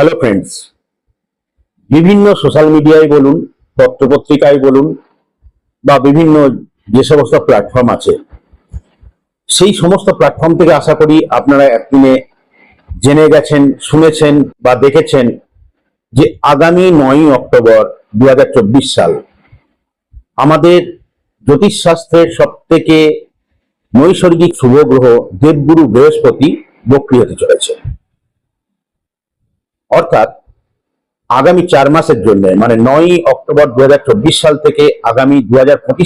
Hello friends বিভিন্ন social মিডিয়ায় বলুন, পত্রপত্রিকায় বলুন, বা বিভিন্ন যে সমস্ত প্ল্যাটফর্ম আছে, সেই সমস্ত প্ল্যাটফর্ম থেকে আশা করি আপনারা একদিনে জেনে গেছেন, শুনেছেন, বা দেখেছেন যে আগামী নয়ই অক্টোবর দুই হাজার চব্বিশ সাল আমাদের জ্যোতিষশাস্ত্রের সব থেকে নৈসর্গিক শুভ গ্রহ দেবগুরু বৃহস্পতি বক্রি হতে চলেছে। অর্থাৎ আগামী চার মাসের জন্য মানে নয়ই অক্টোবর দু হাজার চব্বিশ সাল থেকে আগামী দু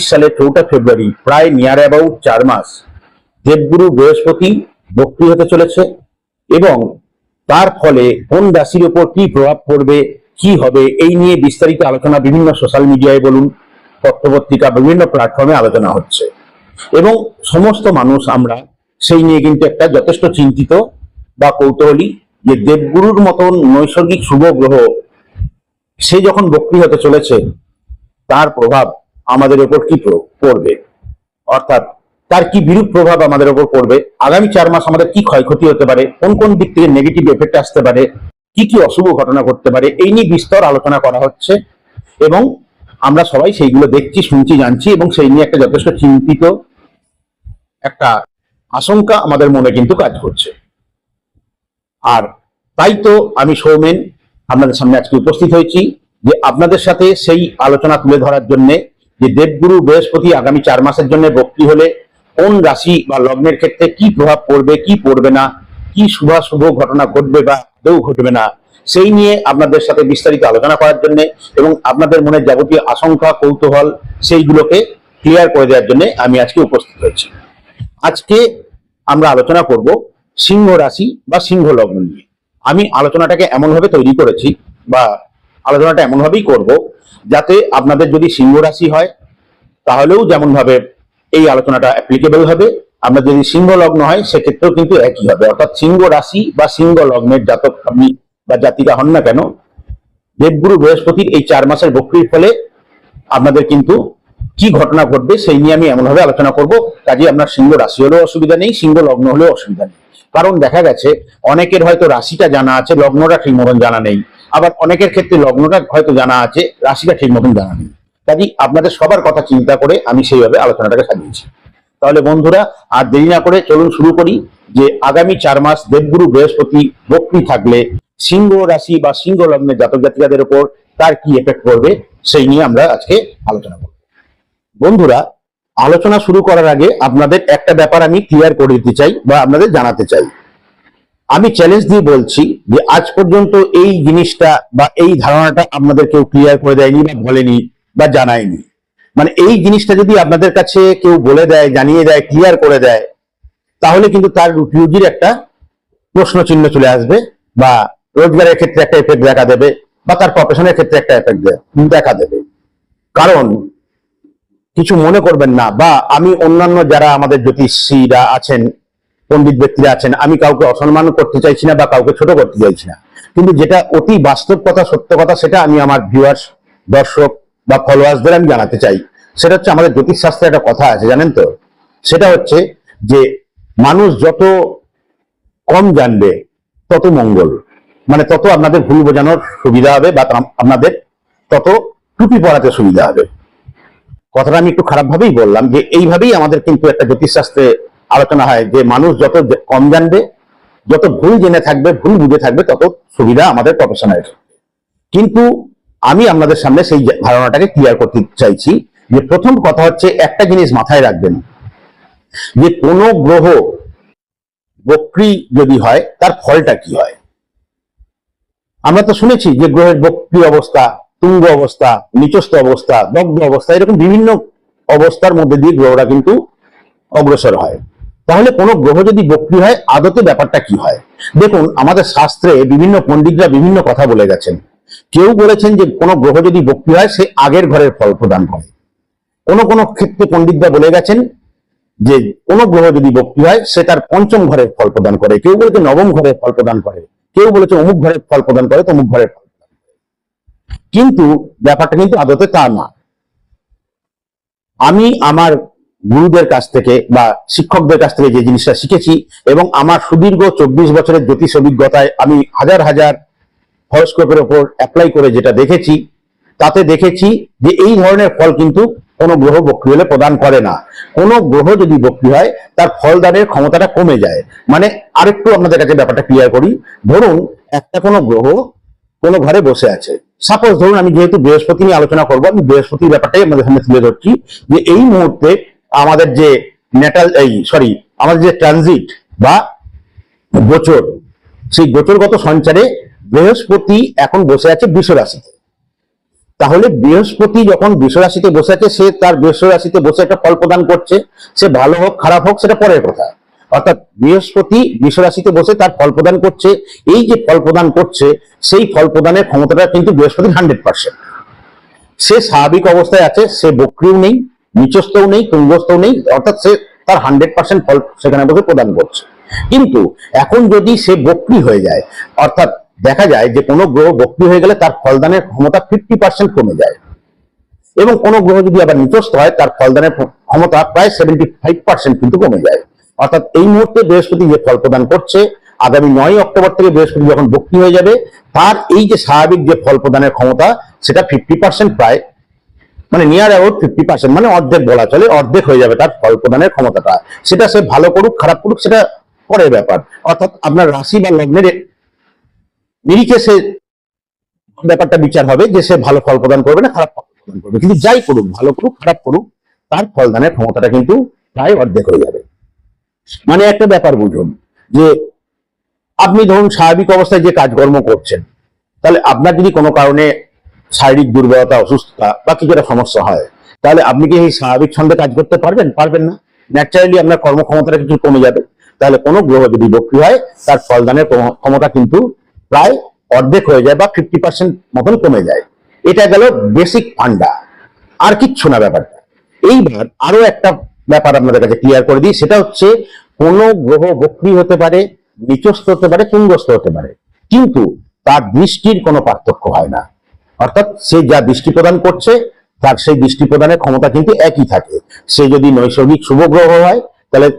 সালের চৌঠা ফেব্রুয়ারি, প্রায় নিয়ার অ্যাবাউট চার মাস, দেবগুরু বৃহস্পতি বক্রি হতে চলেছে এবং তার ফলে কোন রাশির ওপর কি প্রভাব পড়বে, কি হবে, এই নিয়ে বিস্তারিত আলোচনা বিভিন্ন সোশ্যাল মিডিয়ায় বলুন পত্রপত্রিকা বিভিন্ন প্ল্যাটফর্মে আলোচনা হচ্ছে। এবং সমস্ত মানুষ আমরা সেই নিয়ে কিন্তু একটা যথেষ্ট চিন্তিত বা কৌতূহলী যে দেবগুরুর মতন নৈসর্গিক শুভ গ্রহ, সে যখন বক্রি হতে চলেছে, তার প্রভাব আমাদের উপর কি পড়বে? অর্থাৎ তার কি বিরূপ প্রভাব আমাদের উপর পড়বে? আগামী চার মাস আমাদের কি ক্ষয়ক্ষতি হতে পারে? কোন কোন দিক থেকে নেগেটিভ এফেক্ট আসতে পারে? কি কি অশুভ ঘটনা ঘটতে পারে? এই নিয়ে বিস্তর আলোচনা করা হচ্ছে এবং আমরা সবাই সেইগুলো দেখছি, শুনছি, জানছি এবং সেই নিয়ে একটা যথেষ্ট চিন্তিত একটা আশঙ্কা আমাদের মনে কিন্তু কাজ করছে। আর তাই তো আমি সৌমেন আপনাদের সামনে আজকে উপস্থিত হয়েছি যে আপনাদের সাথে সেই আলোচনা তুলে ধরার জন্য যে দেবগুরু বৃহস্পতি আগামী চার মাসের জন্য বক্রি হলে কোন রাশি বা লগ্নের ক্ষেত্রে কি প্রভাব পড়বে, কি পড়বে না, কি শুভাশুভ ঘটনা ঘটবে বা আদৌ ঘটবে না, সেই নিয়ে আপনাদের সাথে বিস্তারিত আলোচনা করার জন্য এবং আপনাদের মনে যাবতীয় আশঙ্কা, কৌতূহল সেইগুলোকে ক্লিয়ার করে দেওয়ার জন্য আমি আজকে উপস্থিত হয়েছি। আজকে আমরা আলোচনা করব সিংহ রাশি বা সিংহ লগ্ন নিয়ে। আমি আলোচনাটাকে এমনভাবে তৈরি করেছি বা আলোচনাটা এমনভাবেই করব যাতে আপনাদের যদি সিংহ রাশি হয়, তাহলেও যেমনভাবে এই আলোচনাটা অ্যাপ্লিকেবল হবে আপনার যদি সিংহ লগ্ন হয়, সেক্ষেত্রেও কিন্তু একই হবে। অর্থাৎ সিংহ রাশি বা সিংহ লগ্নের জাতক আপনি বা জাতিকা হন না কেন, দেবগুরু বৃহস্পতির এই চার মাসের বক্রির ফলে আপনাদের কিন্তু কি ঘটনা ঘটবে সেই নিয়ে আমি এমনভাবে আলোচনা করব। কাজে আপনার সিংহ রাশি হলেও অসুবিধা নেই, সিংহ লগ্ন হলেও অসুবিধা নেই। কারণ দেখা গেছে, অনেকের হয়তো রাশিটা জানা আছে, লগ্নটা ঠিক মতন জানা নেই। আবার অনেকের ক্ষেত্রে লগ্নটা হয়তো জানা আছে, রাশিটা ঠিক মতন জানা নেই। কাজে আপনাদের সবার কথা চিন্তা করে আমি সেইভাবে আলোচনাটাকে সাজিয়েছি। তাহলে বন্ধুরা, আর দেরি না করে চলুন শুরু করি যে আগামী চার মাস দেবগুরু বৃহস্পতি বক্রি থাকলে সিংহ রাশি বা সিংহ লগ্নের জাতক জাতিকাদের উপর তার কি এফেক্ট করবে সেই নিয়ে আমরা আজকে আলোচনা করব। বন্ধুরা, আলোচনা শুরু করার আগে আপনাদের একটা ব্যাপার আমি ক্লিয়ার করে দিতে চাই বা আপনাদের জানাতে চাই। আমি চ্যালেঞ্জ দিয়ে বলছি যে আজ পর্যন্ত এই জিনিসটা বা এই ধারণাটা আপনাদের কেউ ক্লিয়ার করে দেয়নি বা বলেনি বা জানায়নি। মানে এই জিনিসটা যদি আপনাদের কাছে কেউ বলে দেয়, জানিয়ে দেয় ক্লিয়ার করে দেয়, তাহলে কিন্তু তার রুটির একটা প্রশ্ন চিহ্ন চলে আসবে বা রোজগারের ক্ষেত্রে একটা এফেক্ট দেখা দেবে বা তার প্রফেশনের ক্ষেত্রে একটা এফেক্ট দেখা দেবে। কারণ কিছু মনে করবেন না, বা আমি অন্যান্য যারা আমাদের জ্যোতিষীরা আছেন, পণ্ডিত ব্যক্তিরা আছেন, আমি কাউকে অসম্মান করতে চাইছি না বা কাউকে ছোট করতে চাইছি না। কিন্তু যেটা অতি বাস্তব কথা, সত্য কথা, সেটা আমি আমার ভিউয়ার্স দর্শক বা ফলোয়ার্সদের আমি জানাতে চাই। সেটা হচ্ছে আমাদের জ্যোতিষ শাস্ত্রে একটা কথা আছে, জানেন তো? সেটা হচ্ছে যে মানুষ যত কম জানবে, তত মঙ্গল। মানে তত আপনাদের ভুল বোঝানোর সুবিধা হবে বা আপনাদের তত টুপি পড়াতে সুবিধা হবে। কথাটা আমি একটু খারাপ ভাবেই বললাম যে এইভাবেই আমাদের কিন্তু একটা জ্যোতিষশাস্ত্রে আলোচনা হয় যে মানুষ যত কম জানবে, যত ভুল জেনে থাকবে, ভুল বুঝে থাকবে, তত সুবিধা আমাদের প্রফেশনের কিন্তু আমি আপনাদের সামনে সেই ধারণাটাকে ক্লিয়ার করতে চাইছি যে প্রথম কথা হচ্ছে একটা জিনিস মাথায় রাখবেন, যে কোনো গ্রহ বক্রি যদি হয়, তার ফলটা কি হয়? আমরা তো শুনেছি যে গ্রহের বক্রি অবস্থা তুঙ্গ অবস্থা, নিচস্থ অবস্থা, দগ্ধ অবস্থা, এরকম বিভিন্ন অবস্থার মধ্যে দিয়ে গ্রহরা কিন্তু অগ্রসর হয়। তাহলে কোনো গ্রহ যদি বক্রি হয়, আদতে ব্যাপারটা কি হয়? দেখুন, আমাদের শাস্ত্রে বিভিন্ন পণ্ডিতরা বিভিন্ন কথা বলে গেছেন। কেউ বলেছেন যে কোন গ্রহ যদি বক্রি হয়, সে আগের ঘরের ফল প্রদান করে। কোন কোন ক্ষেত্রে পণ্ডিতরা বলে গেছেন যে কোন গ্রহ যদি বক্রি হয়, সে তার পঞ্চম ঘরের ফল প্রদান করে। কেউ বলেছে নবম ঘরের ফল প্রদান করে। কেউ বলেছে অমুক ঘরের ফল প্রদান করে, তমুক ঘরের ফল কিন্তু ব্যাপারটা কিন্তু আদতে তা না। আমি আমার গুরুদের কাছ থেকে বা শিক্ষকদের কাছ থেকে যে জিনিসটা শিখেছি এবং আমার সুদীর্ঘ চব্বিশ বছরের জ্যোতিষ অভিজ্ঞতায় আমি হাজার হাজার হরস্কোপের ওপর অ্যাপ্লাই করে যেটা দেখেছি, তাতে দেখেছি যে এই ধরনের ফল কিন্তু কোনো গ্রহ বক্রি হলে প্রদান করে না। কোনো গ্রহ যদি বক্রি হয়, তার ফলদানের ক্ষমতাটা কমে যায়। মানে আরেকটু আপনাদের কাছে ব্যাপারটা ক্লিয়ার করি। ধরুন, একটা কোনো গ্রহ কোনো ঘরে বসে আছে। সাপোজ ধরুন আমি যেহেতু বৃহস্পতি নিয়ে আলোচনা করব, আমি বৃহস্পতির ব্যাপারটাই আমাদের সামনে তুলে ধরছি যে এই মুহূর্তে আমাদের যে নেটাল এই সরি আমাদের যে ট্রানজিট বা গোচর, সেই গোচরগত সঞ্চারে বৃহস্পতি এখন বসে আছে বৃষ রাশিতে তাহলে বৃহস্পতি যখন বৃষ রাশিতে বসে আছে, সে তার বৃষ রাশিতে বসে একটা ফল প্রদান করছে, সে ভালো হোক, খারাপ হোক, সেটা পরের কথা। অর্থাৎ বৃহস্পতি বৃষ রাশিতে বসে তার ফল প্রদান করছে। এই যে ফল প্রদান করছে, সেই ফল প্রদানের ক্ষমতাটা কিন্তু বৃহস্পতির হান্ড্রেড পার্সেন্ট। সে স্বাভাবিক অবস্থায় আছে, সে বক্রিও নেই, নিচস্থও নেই, তুঙ্গস্থও নেই, অর্থাৎ সে তার হান্ড্রেড পার্সেন্ট ফল সেখানে বসে প্রদান করছে। কিন্তু এখন যদি সে বক্রি হয়ে যায়, অর্থাৎ দেখা যায় যে কোনো গ্রহ বক্রি হয়ে গেলে তার ফলদানের ক্ষমতা ফিফটি পার্সেন্ট কমে যায়। এবং কোনো গ্রহ যদি আবার নিচস্থ হয়, তার ফলদানের ক্ষমতা প্রায় সেভেন্টি ফাইভ পার্সেন্ট কিন্তু কমে যায়। অর্থাৎ এই মুহূর্তে বৃহস্পতি যে ফল প্রদান করছে, আগামী নয় অক্টোবর থেকে বৃহস্পতি যখন বক্রি হয়ে যাবে, তার এই যে স্বাভাবিক যে ফল প্রদানের ক্ষমতা, সেটা ফিফটি পার্সেন্ট প্রায় মানে নিয়ার অ্যাবাউট ফিফটি পার্সেন্ট মানে অর্ধেক বলা চলে, অর্ধেক হয়ে যাবে তার ফল প্রদানের ক্ষমতাটা। সেটা সে ভালো করুক, খারাপ করুক, সেটা পরের ব্যাপার। অর্থাৎ আপনার রাশি বা লগ্নের নিরিখে সে ব্যাপারটা বিচার হবে যে সে ভালো ফল প্রদান করবে না খারাপ ফল প্রদান করবে। কিন্তু যাই করুক, ভালো করুক, খারাপ করুক, তার ফলদানের ক্ষমতাটা কিন্তু প্রায় অর্ধেক হয়ে যাবে। মানে একটা ব্যাপার বুঝুন, যে আপনি ধরুন স্বাভাবিক অবস্থায় যে কাজকর্ম করছেন, তাহলে আপনার যদি কোনো কারণে শারীরিক দুর্বলতা, অসুস্থতা বা কিছু একটা সমস্যা হয়, তাহলে আপনি কি এই স্বাভাবিক ছন্দে কাজ করতে পারবেন? পারবেন না। ন্যাচারালি আপনার কর্মক্ষমতাটা কিছু কমে যাবে। তাহলে কোনো গ্রহ যদি বক্রি হয়, তার ফলদানের ক্ষম- ক্ষমতা কিন্তু প্রায় অর্ধেক হয়ে যায় বা ফিফটি পার্সেন্ট মতন কমে যায়। এটা গেল বেসিক ফান্ডা আর কিচ্ছু না ব্যাপারটা। এইবার আরও একটা ব্যাপার আপনাদের কাছে ক্লিয়ার করে দিই, সেটা হচ্ছে কোন গ্রহ বক্রি হতে পারে, নিচস্থ হতে পারে, তুঙ্গস্থ হতে পারে। কিন্তু তার দৃষ্টির কোনো পার্থক্য হয় না। অর্থাৎ সে যা দৃষ্টি প্রদান করছে, তার সেই দৃষ্টি প্রদানের ক্ষমতা কিন্তু একই থাকে। সে যদি নৈসর্গিক শুভ গ্রহ হয়, তাহলে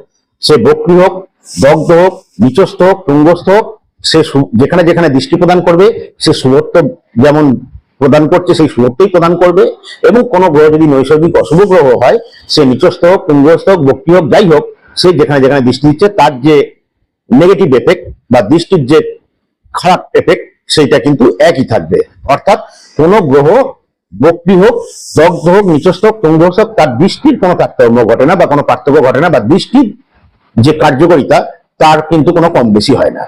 সে বক্রি হোক, দগ্ধ হোক, নিচস্থ হোক, তুঙ্গস্থ হোক, সু- যেখানে যেখানে দৃষ্টি প্রদান করবে, সে শুভত্ব যেমন প্রদান করছে, সেই সুযোগটাই প্রদান করবে এবং কোনো গ্রহ যদি নৈসর্গিক অশুভ গ্রহ হয়, সে নিচস্থ হোক, তুঙ্গস্থ হোক, বক্রি হোক, যাই হোক, সে যেখানে যেখানে দৃষ্টি দিচ্ছে, তার যে নেগেটিভ এফেক্ট বা দৃষ্টির যে খারাপ এফেক্ট সেইটা কিন্তু একই থাকবে। অর্থাৎ কোন গ্রহ বক্রি হোক, দগ্ধ হোক, নিচস্থ হোক, তুঙ্গস্থ হোক, তার দৃষ্টির কোনো তারতম্য ঘটে না বা কোনো পার্থক্য ঘটে না বা দৃষ্টির যে কার্যকারিতা, তার কিন্তু কোনো কম বেশি হয় না।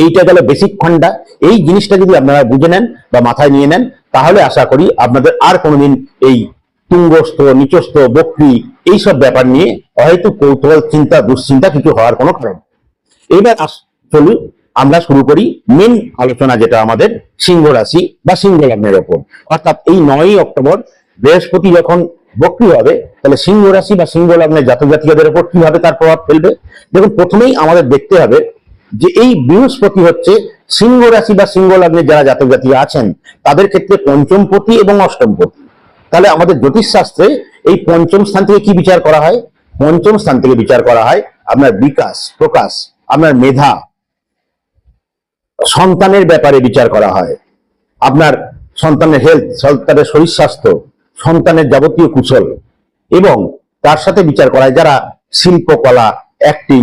এইটা গেল বেসিক ফান্ডা এই জিনিসটা যদি আপনারা বুঝে নেন বা মাথায় নিয়ে নেন, তাহলে আশা করি আপনাদের আর কোনোদিন এই তুঙ্গস্থ, নিচস্থ, বক্রি এইসব ব্যাপার নিয়ে হয়তো কৌতূহল, চিন্তা, দুশ্চিন্তা কিছু হওয়ার কোনো কারণ। এবার চলুন আমরা শুরু করি মেন আলোচনা যেটা আমাদের সিংহ রাশি বা সিংহ লগ্নের ওপর। অর্থাৎ এই নয়ই অক্টোবর বৃহস্পতি যখন বক্রি হবে, তাহলে সিংহ রাশি বা সিংহ লগ্নের জাতক জাতিকাদের উপর কীভাবে তার প্রভাব ফেলবে? দেখুন, প্রথমেই আমাদের দেখতে হবে যে এই বৃহস্পতি হচ্ছে সিংহ রাশি বা সিংহ লগ্নের যারা জাতক জাতিকা আছেন, তাদের ক্ষেত্রে পঞ্চম পঞ্চমপতি এবং অষ্টম অষ্টমপতি তাহলে আমাদের জ্যোতিষ শাস্ত্রে এই পঞ্চম স্থান থেকে কি বিচার করা হয়? পঞ্চম স্থান থেকে বিচার করা হয় আপনার বিকাশ, প্রকাশ, আপনার মেধা। সন্তানের ব্যাপারে বিচার করা হয়। আপনার সন্তানের হেলথ সন্তানের শরীর স্বাস্থ্য, সন্তানের যাবতীয় কুশল। এবং তার সাথে বিচার করা যারা শিল্পকলা অ্যাক্টিং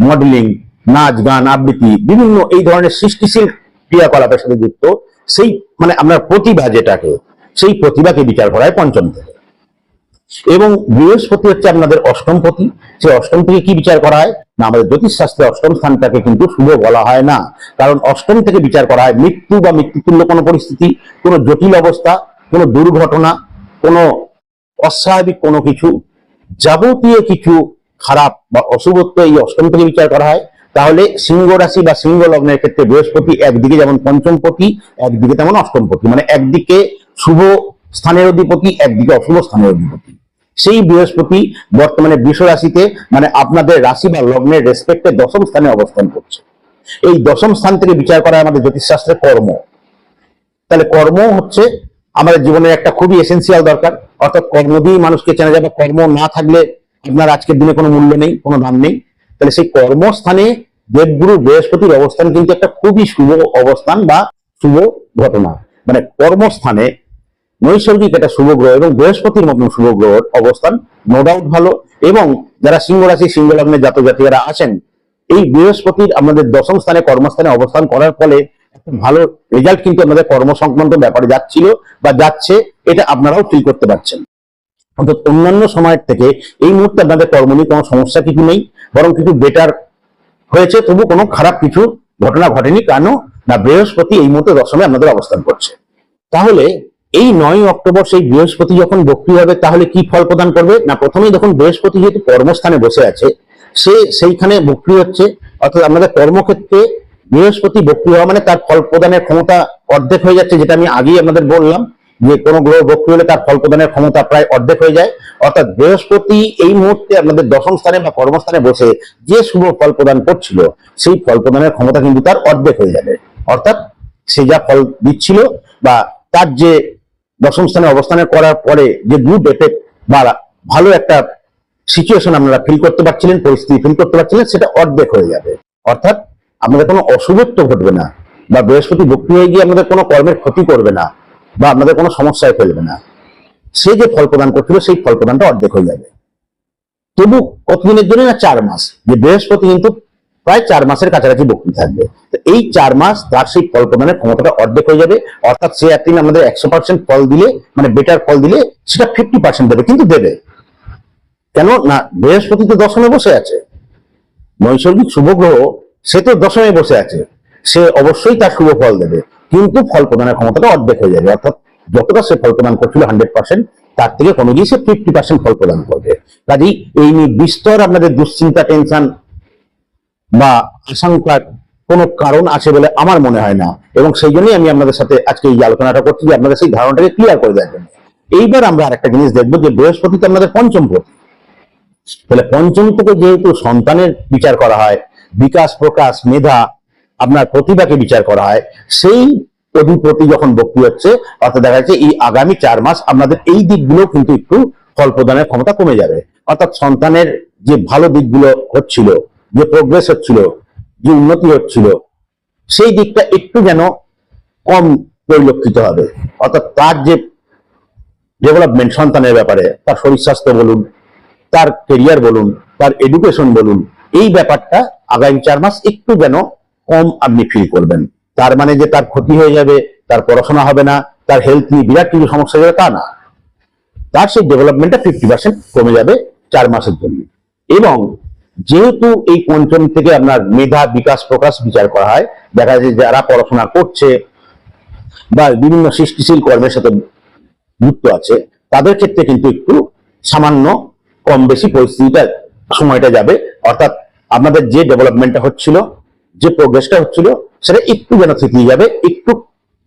মডেলিং নাচ, গান, আবৃত্তি, বিভিন্ন এই ধরনের সৃষ্টিশীল ক্রিয়াকলাপের সাথে যুক্ত, সেই মানে আমরা প্রতিভা যেটাকে, সেই প্রতিভাকে বিচার করা হয় পঞ্চম থেকে। এবং বৃহস্পতি হচ্ছে আপনাদের অষ্টমপতি সেই অষ্টম থেকে কি বিচার করা হয়? না, আমাদের জ্যোতিষ শাস্ত্রে অষ্টম স্থানটাকে কিন্তু শুভ বলা হয় না। কারণ অষ্টম থেকে বিচার করা হয় মৃত্যু বা মৃত্যুতুল্য কোনো পরিস্থিতি, কোনো জটিল অবস্থা, কোনো দুর্ঘটনা, কোনো অস্বাভাবিক কোনো কিছু যাবতীয় কিছু খারাপ বা অশুভত্ব এই অষ্টম থেকে বিচার করা হয়। তাহলে সিংহ রাশি বা সিংহ লগ্নের ক্ষেত্রে বৃহস্পতি একদিকে যেমন পঞ্চম পঞ্চমপতি একদিকে তেমন অষ্টম অষ্টমপতি মানে একদিকে শুভ স্থানের অধিপতি, একদিকে অশুভ স্থানের অধিপতি। সেই বৃহস্পতি বর্তমানে বৃষ রাশিতে মানে আপনাদের রাশি বা লগ্নের রেসপেক্টে দশম স্থানে অবস্থান করছে। এই দশম স্থান থেকে বিচার করা আমাদের জ্যোতিষশাস্ত্রে কর্ম। তাহলে কর্ম হচ্ছে আমাদের জীবনের একটা খুবই এসেন্সিয়াল দরকার। অর্থাৎ কর্ম দিয়েই মানুষকে চেনা যাবে কর্ম না থাকলে আপনার আজকের দিনে কোনো মূল্য নেই, কোনো দাম নেই। তাহলে সেই কর্মস্থানে দেবগুরু বৃহস্পতির অবস্থান কিন্তু একটা খুবই শুভ অবস্থান বা শুভ ঘটনা। মানে কর্মস্থানে নৈসর্গিক একটা শুভ গ্রহ এবং বৃহস্পতির মতন শুভ গ্রহের অবস্থান নো ডাউট ভালো। এবং যারা সিংহ রাশি, সিংহ লগ্নের জাতক জাতিকারা আছেন, এই বৃহস্পতির আমাদের দশম স্থানে কর্মস্থানে অবস্থান করার ফলে ভালো রেজাল্ট কিন্তু আমাদের কর্ম সংক্রান্ত ব্যাপারে যাচ্ছিল বা যাচ্ছে, এটা আপনারাও ফিল করতে পারছেন। অর্থাৎ অন্যান্য সময়ের থেকে এই মুহূর্তে আপনাদের কর্ম নিয়ে কোনো সমস্যা কিছু নেই। বরং কিছু বেটার হয়েছে, তবু কোনো খারাপ কিছু ঘটনা ঘটেনি কেন না বৃহস্পতি এই মুহূর্তে দশমে আমাদের অবস্থান করছে। তাহলে এই নয় অক্টোবর সেই বৃহস্পতি যখন বক্রি হবে, তাহলে কি ফল প্রদান করবে? না, প্রথমেই যখন বৃহস্পতি যেহেতু কর্মস্থানে বসে আছে, সে সেইখানে বক্রি হচ্ছে, অর্থাৎ আমাদের কর্মক্ষেত্রে বৃহস্পতি বক্রি হওয়া মানে তার ফল প্রদানের ক্ষমতা অর্ধেক হয়ে যাচ্ছে, যেটা আমি আগেই আপনাদের বললাম। যে কোনো গ্রহ বক্রি হলে তার ফল প্রদানের ক্ষমতা প্রায় অর্ধেক হয়ে যায়। অর্থাৎ বৃহস্পতি এই মুহূর্তে আপনাদের দশম স্থানে বা কর্মস্থানে বসে যে শুভ ফল প্রদান করছিল, সেই ফল প্রদানের ক্ষমতা কিন্তু তার অর্ধেক হয়ে যাবে। অর্থাৎ সে যা ফল দিচ্ছিল বা তার যে দশম স্থানে অবস্থানে করার পরে যে গুড এফেক্ট বা ভালো একটা সিচুয়েশন আপনারা ফিল করতে পারছিলেন, পরিস্থিতি ফিল করতে পারছিলেন, সেটা অর্ধেক হয়ে যাবে। অর্থাৎ আপনাদের কোনো অশুভত্ব ঘটবে না বা বৃহস্পতি ভক্তি হয়ে গিয়ে আপনাদের কোনো কর্মের ক্ষতি করবে না। বা আপনাদের কোনো সমস্যায় ফেলবে না। সে যে ফল প্রদান করছিল, সেই ফল প্রদানটা অর্ধেক হয়ে যাবে। তবু কতদিনের জন্য না চার মাস? যে বৃহস্পতি কিন্তু প্রায় চার মাসের কাছাকাছি বক্রি থাকবে। এই চার মাস তার সেই ফল প্রদানের ক্ষমতাটা অর্ধেক হয়ে যাবে। অর্থাৎ সে একদিন আমাদের একশো পার্সেন্ট ফল দিলে মানে বেটার ফল দিলে, সেটা ফিফটি পার্সেন্ট দেবে, কিন্তু দেবে। কেন? না, বৃহস্পতি তো দশমে বসে আছে। নৈসর্গিক শুভ গ্রহ, সে তো দশমে বসে আছে। সে অবশ্যই তার শুভ ফল দেবে। কিন্তু ফল প্রদানের ক্ষমতাটা অর্ধেক হয়ে যাবে। অর্থাৎ যতটা সে ফল প্রদান করছিল হান্ড্রেড পার্সেন্ট তার থেকে কমে গিয়ে সে ফিফটি পার্সেন্ট ফল প্রদান করবে। কাজেই এই নিয়ে বিস্তর আপনাদের দুশ্চিন্তা টেনশন বা আশঙ্কার কোনো কারণ আছে বলে আমার মনে হয় না। এবং সেই জন্যই আমি আপনাদের সাথে আজকে এই আলোচনাটা করছি যে আপনাদের সেই ধারণাটাকে ক্লিয়ার করে দেওয়ার জন্য। এইবার আমরা আরেকটা জিনিস দেখব যে বৃহস্পতি তো আমাদের পঞ্চম পতি তাহলে পঞ্চম থেকে যেহেতু সন্তানের বিচার করা হয়, বিকাশ, প্রকাশ, মেধা আপনার প্রতিভাকে বিচার করা হয়, সেই অধিপতি যখন বক্তি হচ্ছে, অর্থাৎ দেখা যাচ্ছে এই আগামী চার মাস আপনাদের এই দিকগুলো কিন্তু একটু ফল প্রদানের ক্ষমতা কমে যাবে। অর্থাৎ সন্তানের যে ভালো দিকগুলো হচ্ছিল, যে প্রোগ্রেস হচ্ছিল, যে উন্নতি হচ্ছিল, সেই দিকটা একটু যেন কম পরিলক্ষিত হবে। অর্থাৎ তার যে ডেভেলপমেন্ট সন্তানের ব্যাপারে, তার শরীর স্বাস্থ্য বলুন, তার কেরিয়ার বলুন, তার এডুকেশন বলুন, এই ব্যাপারটা আগামী চার মাস একটু যেন কম আপনি ফিল করবেন। তার মানে যে তার ক্ষতি হয়ে যাবে, তার পড়াশোনা হবে না, তার হেলথ নিয়ে বিরাট কিছু সমস্যা যাবে, তা না। তার সেই ডেভেলপমেন্টটা ফিফটি পার্সেন্ট কমে যাবে চার মাসের জন্য। এবং যেহেতু এই পঞ্চম থেকে আপনার মেধা বিকাশ প্রকাশ বিচার করা হয়, দেখা যায় যারা পড়াশোনা করছে বা বিভিন্ন সৃষ্টিশীল কর্মের সাথে যুক্ত আছে, তাদের ক্ষেত্রে কিন্তু একটু সামান্য কম বেশি পরিস্থিতিটা, সময়টা যাবে। অর্থাৎ আপনাদের যে ডেভেলপমেন্টটা হচ্ছিল যে প্রোগ্রেসটা হচ্ছিল, সেটা একটু যেন থিতিয়ে যাবে, একটু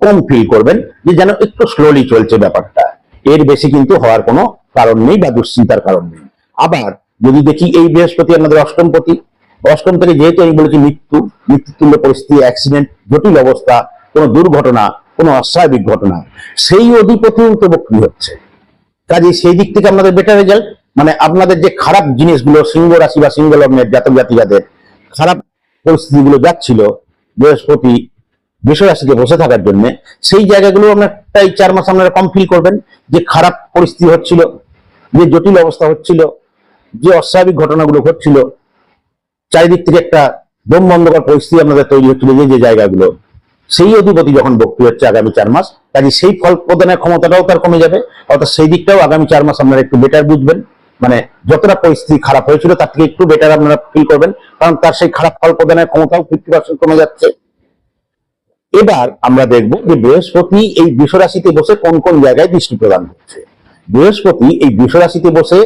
কম ফিল করবেন, যে যেন একটু স্লোলি চলছে ব্যাপারটা। এর বেশি কিন্তু হওয়ার কোনো কারণ নেই বা দুশ্চিন্তার কারণ নেই। আবার, যদি দেখি এই বৃহস্পতি আমাদের অষ্টমপতি অষ্টম থেকে যেহেতু আমি বলেছি মৃত্যু মৃত্যুতুল্য পরিস্থিতি অ্যাক্সিডেন্ট জটিল অবস্থা, কোনো দুর্ঘটনা, কোনো অস্বাভাবিক ঘটনা, সেই অধিপতিও তো বক্রি হচ্ছে। কাজে সেই দিক থেকে আপনাদের বেটার রেজাল্ট মানে আপনাদের যে খারাপ জিনিসগুলো, সিংহ রাশি বা সিংহ লগ্নের জাতক জাতিকাদের খারাপ পরিস্থিতিগুলো যাচ্ছিল, বৃহস্পতি বিষয় রাশিতে বসে থাকার জন্য, সেই জায়গাগুলো আপনার এই চার মাস আপনারা কম ফিল করবেন, যে খারাপ পরিস্থিতি হচ্ছিল, যে জটিল অবস্থা হচ্ছিল, যে অস্বাভাবিক ঘটনাগুলো ঘটছিল, চারিদিক থেকে একটা দম বন্ধকর পরিস্থিতি আপনাদের তৈরি হচ্ছিল যে যে জায়গাগুলো। সেই অধিপতি যখন বক্তি হচ্ছে আগামী চার মাস কাজে সেই ফল প্রদানের ক্ষমতাটাও তার কমে যাবে, অর্থাৎ সেই দিকটাও আগামী চার মাস আপনারা একটু বেটার বুঝবেন। মানে যতটা পরিস্থিতি খারাপ হয়েছিল, তার থেকে একটু বেটার আপনারা ফিল করবেন। কারণ তার সেই খারাপ ফল প্রদানের ক্ষমতাও ফিফটি পার্সেন্ট কমে যাচ্ছে। এবার আমরা দেখব যে বৃহস্পতি এই রাশিতে বসে কোন কোন জায়গায় দৃষ্টি প্রদান করছে। বৃহস্পতি এই রাশিতে বসে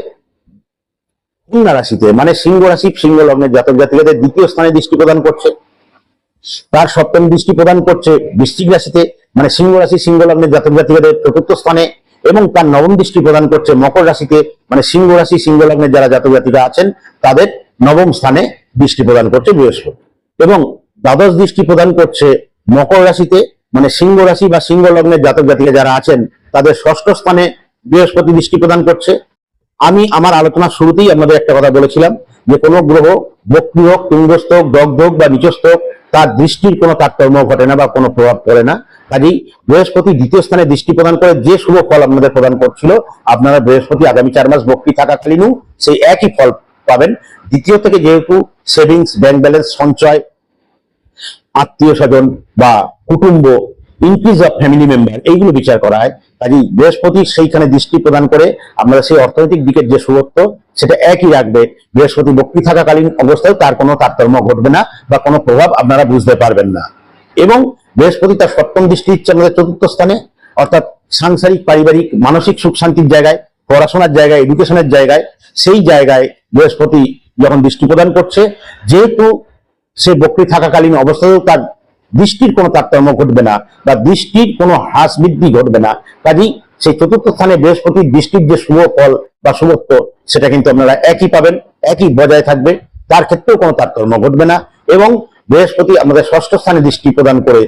কন্যা রাশিতে মানে সিংহ রাশি, সিংহ লগ্নের জাতক জাতিকাদের দ্বিতীয় স্থানে দৃষ্টি প্রদান করছে। তার সপ্তম দৃষ্টি প্রদান করছে বৃশ্চিক রাশিতে মানে সিংহ রাশি, সিংহ লগ্নের জাতক জাতিকাদের চতুর্থ স্থানে। এবং তার নবম দৃষ্টি প্রদান করছে মকর রাশিতে মানে সিংহ রাশি, সিংহ লগ্নের যারা জাতক জাতিকা আছেন, তাদের নবম স্থানে দৃষ্টি প্রদান করছে বৃহস্পতি। এবং দ্বাদশ দৃষ্টি প্রদান করছে মকর রাশিতে মানে সিংহ রাশি বা সিংহ লগ্নের জাতক জাতিকা যারা আছেন, তাদের ষষ্ঠ স্থানে বৃহস্পতি দৃষ্টি প্রদান করছে। আমি আমার আলোচনার শুরুতেই আপনাদের একটা কথা বলেছিলাম যে কোনো গ্রহ বক্রি হোক, তুঙ্গস্থ হোক, দগ্ধ হোক বা নিচস্থ হোক, তার দৃষ্টির কোনো তারতম্য ঘটে না বা কোনো প্রভাব পড়ে না। কাজেই বৃহস্পতি দ্বিতীয় স্থানে দৃষ্টি প্রদান করে যে শুভ ফল আপনাদের প্রদান করছিল, আপনারা বৃহস্পতি আগামী চার মাস বক্রি থাকাকালীনও সেই একই ফল পাবেন। দ্বিতীয় থেকে যেহেতু সেভিংস, ব্যাংক ব্যালেন্স, সঞ্চয়, আত্মীয় স্বজন বা কুটুম্ব ইনক্রিজ অফ ফ্যামিলি মেম্বার এইগুলো বিচার করা হয়। কাজেই বৃহস্পতি সেইখানে দৃষ্টি প্রদান করে আপনারা সেই অর্থনৈতিক দিকের যে সুরত্ব সেটা একই রাখবে। বৃহস্পতি বক্রি থাকাকালীন অবস্থায় তার কোনো তারতম্য ঘটবে না বা কোনো প্রভাব আপনারা বুঝতে পারবেন না। এবং বৃহস্পতি তার সপ্তম দৃষ্টি দিচ্ছে আমাদের চতুর্থ স্থানে, অর্থাৎ সাংসারিক, পারিবারিক, মানসিক সুখ শান্তির জায়গায়, পড়াশোনার জায়গায় এডুকেশনের জায়গায়, সেই জায়গায় বৃহস্পতি যখন দৃষ্টি প্রদান করছে, যেহেতু সে বক্রি থাকাকালীন অবস্থাতেও তার দৃষ্টির কোনো তারতম্য ঘটবে না বা দৃষ্টির কোনো হ্রাস বৃদ্ধি ঘটবে না। কাজেই সেই চতুর্থ স্থানে বৃহস্পতির দৃষ্টির যে শুভ ফল বা শুভত্ব, সেটা কিন্তু আপনারা একই পাবেন, একই বজায় থাকবে, তার ক্ষেত্রেও কোনো তারতম্য ঘটবে না এবং বৃহস্পতি আমাদের ষষ্ঠ স্থানে দৃষ্টি প্রদান করে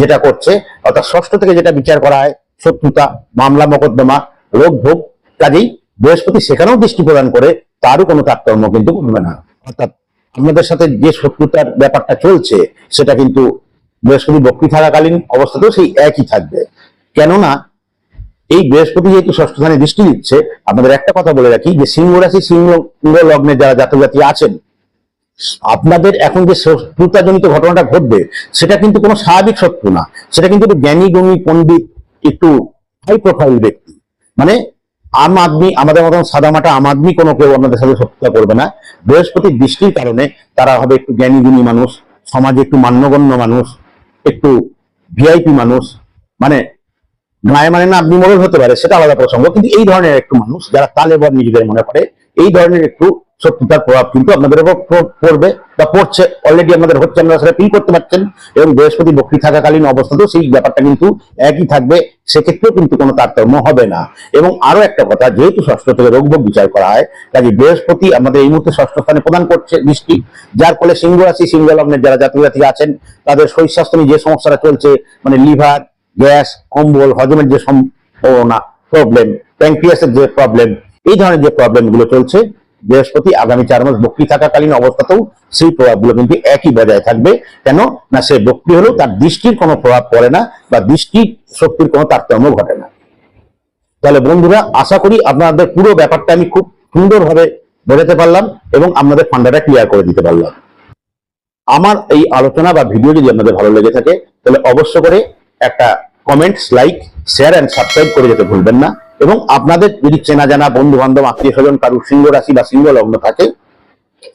যেটা করছে, অর্থাৎ ষষ্ঠ থেকে যেটা বিচার করা হয়, শত্রুতা, মামলা, মোকদ্দমা রোগ ভোগ কাজেই বৃহস্পতি সেখানেও দৃষ্টি প্রদান করে, তারও কোনো তারতম্য কিন্তু ঘটবে না। অর্থাৎ আপনাদের সাথে যে শত্রুতার ব্যাপারটা চলছে, সেটা কিন্তু বৃহস্পতি বক্রি থাকাকালীন অবস্থাতেও সেই একই থাকবে। কেননা, এই বৃহস্পতি যেহেতু ষষ্ঠ স্থানে দৃষ্টি দিচ্ছে, আপনাদের একটা কথা বলে রাখি যে সিংহ রাশি সিংহ লগ্নে যারা জাতক জাতি আছেন আপনাদের এখন যে শত্রুতাজনিত ঘটনাটা ঘটবে, সেটা কিন্তু কোনো স্বাভাবিক শত্রু না। সেটা কিন্তু জ্ঞানী গুণী পণ্ডিত, একটু হাই প্রোফাইল ব্যক্তি। মানে আম আদমি, আমাদের মতন সাদামাটা আম আদমি কোনো কেউ আপনাদের সাথে শত্রুতা করবে না। বৃহস্পতির দৃষ্টির কারণে তারা হবে একটু জ্ঞানী, গুণী মানুষ, সমাজে একটু মান্যগণ্য মানুষ, একটু ভিআইপি মানুষ। মানে গায়ে মানে না আপনি মরল হতে পারে, সেটা আলাদা প্রসঙ্গ। কিন্তু এই ধরনের একটু মানুষ, যারা তালে বর নিজেদের মনে করে, এই ধরনের একটু শত্রুতার প্রভাব কিন্তু আপনাদের উপর পড়বে বা পড়ছে। অলরেডি আপনাদের হচ্ছে আপনারা সেটা ফিল করতে পারছেন। এবং বৃহস্পতি বক্রি থাকাকালীন অবস্থাতেও সেই ব্যাপারটা কিন্তু একই থাকবে। সেক্ষেত্রেও কিন্তু কোনো তারতম্য হবে না। এবং আরও একটা কথা, যেহেতু ষষ্ঠ থেকে রোগভোগ বিচার করা হয় কাজে বৃহস্পতি আমাদের এই মুহূর্তে ষষ্ঠ স্থানে প্রদান করছে দৃষ্টি। যার ফলে সিংহ রাশি, সিংহ লগ্নের যারা জাতক জাতি আছেন, তাদের শরীর স্বাস্থ্য নিয়ে যে সমস্যাটা চলছে মানে লিভার, গ্যাস অম্বল হজমের যে সম্ভাবনা প্রবলেম প্যাঙ্ক্রিয়াসের যে প্রবলেম এই ধরনের যে প্রবলেমগুলো চলছে বৃহস্পতি, আগামী চার মাস বক্রি থাকাকালীন অবস্থাতেও সেই প্রভাবগুলো কিন্তু একই বজায় থাকবে। কেন? না, সে বক্রি হলেও তার দৃষ্টির কোনো প্রভাব পড়ে না বা দৃষ্টির শক্তির কোনো তারতম্য ঘটে না। তাহলে বন্ধুরা, আশা করি আপনাদের পুরো ব্যাপারটা আমি খুব সুন্দরভাবে বোঝাতে পারলাম এবং আপনাদের ফান্ডাটা ক্লিয়ার করে দিতে পারলাম। আমার এই আলোচনা বা ভিডিও যদি আপনাদের ভালো লেগে থাকে, তাহলে অবশ্য করে একটা comments like share and subscribe করে যেতে ভুলবেন না। এবং আপনাদের যদি চেনা জানা বন্ধু বান্ধব আত্মীয় স্বজন কারুর সিংহ রাশি বা সিংহ লগ্ন থাকে,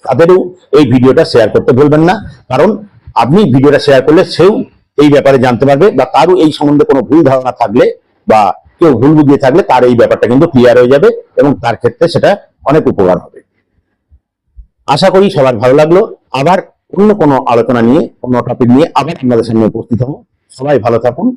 তাদেরও এই ভিডিওটা শেয়ার করতে ভুলবেন না। কারণ আপনি ভিডিওটা শেয়ার করলে সেও এই ব্যাপারে জানতে পারবে বা তারও এই সম্বন্ধে কোনো ভুল ধারণা থাকলে বা কেউ ভুল বুঝিয়ে থাকলে তার এই ব্যাপারটা কিন্তু ক্লিয়ার হয়ে যাবে এবং তার ক্ষেত্রে সেটা অনেক উপকার হবে। আশা করি সবার ভালো লাগল। আবার অন্য কোনো আলোচনা নিয়ে, অন্য টপিক নিয়ে আবার আপনাদের সামনে উপস্থিত হব। সবাই ভালো থাকুন।